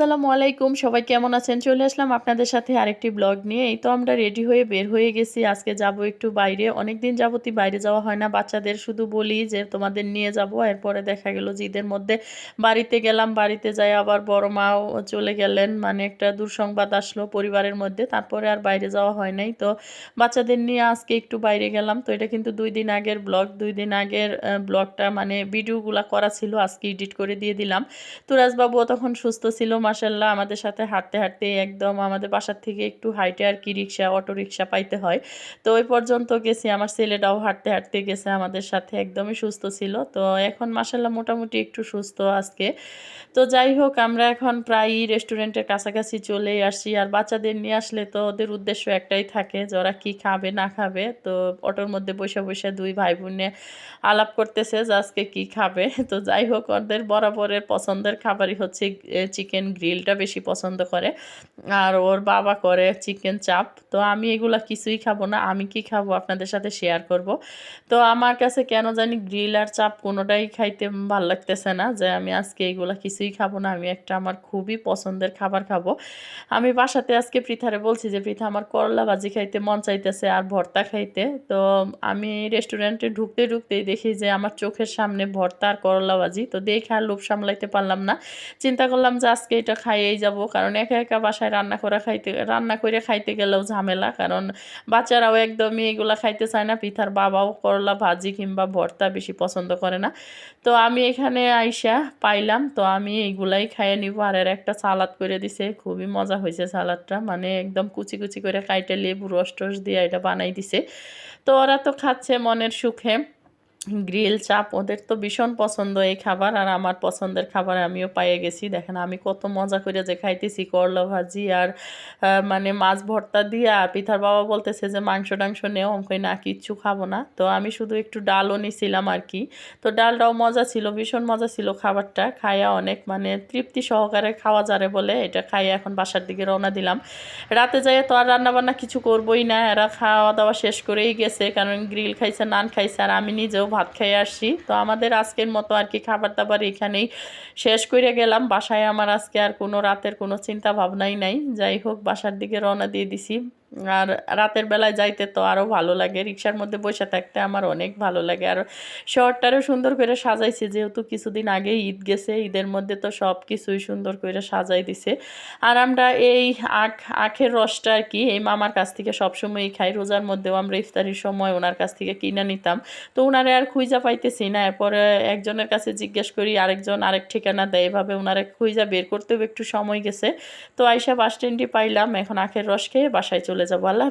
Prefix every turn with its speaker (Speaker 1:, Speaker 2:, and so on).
Speaker 1: আসসালামু আলাইকুম, সবাই কেমন আছেন? চলে আসলাম আপনাদের সাথে আরেকটি ব্লগ নিয়ে। এই তো আমরা রেডি হয়ে বের হয়ে গেছি। আজকে যাব একটু বাইরে। অনেক দিন যাবতই বাইরে যাওয়া হয় না। বাচ্চাদের শুধু বলি যে, তোমাদের নিয়ে যাব। এরপরে দেখা গেল যে, ঈদের মধ্যে বাড়িতে গেলাম। বাড়িতে যাই আবার বড় মাও চলে গেলেন। মানে একটা দুঃসংবাদ আসলো পরিবারের মধ্যে। তারপরে আর বাইরে যাওয়া হয় নাই। তো বাচ্চাদের নিয়ে আজকে একটু বাইরে গেলাম। তো এটা কিন্তু দুই দিন আগের ব্লগ। দুই দিন আগের ব্লগটা মানে ভিডিওগুলা করা ছিল। আজকে এডিট করে দিয়ে দিলাম। তুরাজবাবুও তখন সুস্থ ছিল। মাসাল্লাহ আমাদের সাথে হাঁটতে হাঁটতে একদম আমাদের বাসার থেকে একটু হাইটে আর কি রিক্সা, অটো রিক্সা পাইতে হয়। তো ওই পর্যন্ত গেছি, আমার ছেলেটাও হাঁটতে হাঁটতে গেছে, আমাদের সাথে একদমই সুস্থ ছিল। তো এখন মাসাল্লাহ মোটামুটি একটু সুস্থ আজকে। তো যাই হোক, আমরা এখন প্রায়ই রেস্টুরেন্টের কাছাকাছি চলে আসি। আর বাচ্চাদের নিয়ে আসলে তো ওদের উদ্দেশ্য একটাই থাকে যে ওরা কী খাবে, না খাবে। তো অটোর মধ্যে বসে বসে দুই ভাই বোনে আলাপ করতেছে যে আজকে কী খাবে। তো যাই হোক, ওদের বরাবরের পছন্দের খাবারই হচ্ছে চিকেন গ্রিলটা বেশি পছন্দ করে। আর ওর বাবা করে চিকেন চাপ তো আমি এগুলা কিছুই খাব না, আমি কি খাব আপনাদের সাথে শেয়ার করব। তো আমার কাছে কেন জানি গ্রিল আর চাপ কোনোটাই খাইতে ভালো লাগতেছে না যে আমি আজকে এগুলা কিছুই খাব না, আমি একটা আমার খুবই পছন্দের খাবার খাব। আমি বাসাতে আজকে পৃথারে বলছি যে পৃথা আমার করলা ভাজি খাইতে মন চাইতেছে আর ভর্তা খাইতে। তো আমি রেস্টুরেন্টে ঢুকতে ঢুকতেই দেখি যে, আমার চোখের সামনে ভর্তা আর করলা ভাজি। তো দেখে আর লোভ সামলাইতে পারলাম না। চিন্তা করলাম যে, আজকে এটা খাইয়েই যাব। কারণ একা একা বাসায় রান্না করা খাইতে, রান্না করে খাইতে গেলেও ঝামেলা। কারণ বাচ্চারাও একদমই এগুলা খাইতে চায় না। পিঠার বাবাও করলা ভাজি কিংবা ভর্তা বেশি পছন্দ করে না। তো আমি এখানে আইসা পাইলাম। তো আমি এইগুলাই খাইয়ে নিব। আর এর একটা সালাদ করে দিছে। খুবই মজা হয়েছে সালাদটা। মানে একদম কুচি কুচি করে কাইটে লেবু রস টস দিয়ে এটা বানাই দিছে। তো ওরা তো খাচ্ছে মনের সুখে। গ্রিল চাপ, ওদের তো ভীষণ পছন্দ এই খাবার, আর আমার পছন্দের খাবার আমিও পাইয়ে গেছি। দেখেন, আমি কত মজা করে যে খাইতেছি, করলা ভাজি আর মানে মাছ ভর্তা দিয়ে। পিঠার বাবা বলতেছে যে, মাংস টাংস নেও। অঙ্কই না, কিচ্ছু খাব না। তো আমি শুধু একটু ডালও নিছিলাম আর কি তো ডালটাও মজা ছিল, ভীষণ মজা ছিল খাবারটা। খাইয়া অনেক মানে তৃপ্তি সহকারে খাওয়া যারে বলে, এটা খাইয়া এখন বাসার দিকে রওনা দিলাম। রাতে যাই তো আর রান্নাবান্না কিছু করবোই না, এরা খাওয়া দাওয়া শেষ করেই গেছে, কারণ গ্রিল খাইছে, নান খাইছে, আর আমি নিজেও ভাত খেয়ে আসছি তো আমাদের আজকের মতো আর কি খাবার দাবার এখানেই শেষ করে গেলাম। বাসায় আমার আজকে আর কোনো রাতের কোনো চিন্তা ভাবনাই নাই। যাই হোক, বাসার দিকে রওনা দিয়ে দিছি। আর রাতের বেলায় যাইতে তো আরও ভালো লাগে। রিক্সার মধ্যে বসে থাকতে আমার অনেক ভালো লাগে। আর শহরটারও সুন্দর করে সাজাইছে, যেহেতু কিছুদিন আগে ঈদ গেছে, ঈদের মধ্যে তো সব কিছুই সুন্দর করে সাজাই দিছে। আর আমরা এই আখ, আখের রসটা আর কি, এই মামার কাছ থেকে সবসময়ই খাই। রোজার মধ্যেও আমরা ইফতারির সময় ওনার কাছ থেকে কিনে নিতাম। তো ওনারে আর খুঁজা পাইতেছি না। এরপরে একজনের কাছে জিজ্ঞেস করি, আরেকজন আরেক ঠিকানা দেয়। এভাবে ওনারে খুঁজা বের করতেও একটু সময় গেছে। তো আইসা বাস স্ট্যান্ডই পাইলাম। এখন আখের রস খেয়ে বাসায় চলে যাব আল্লাহ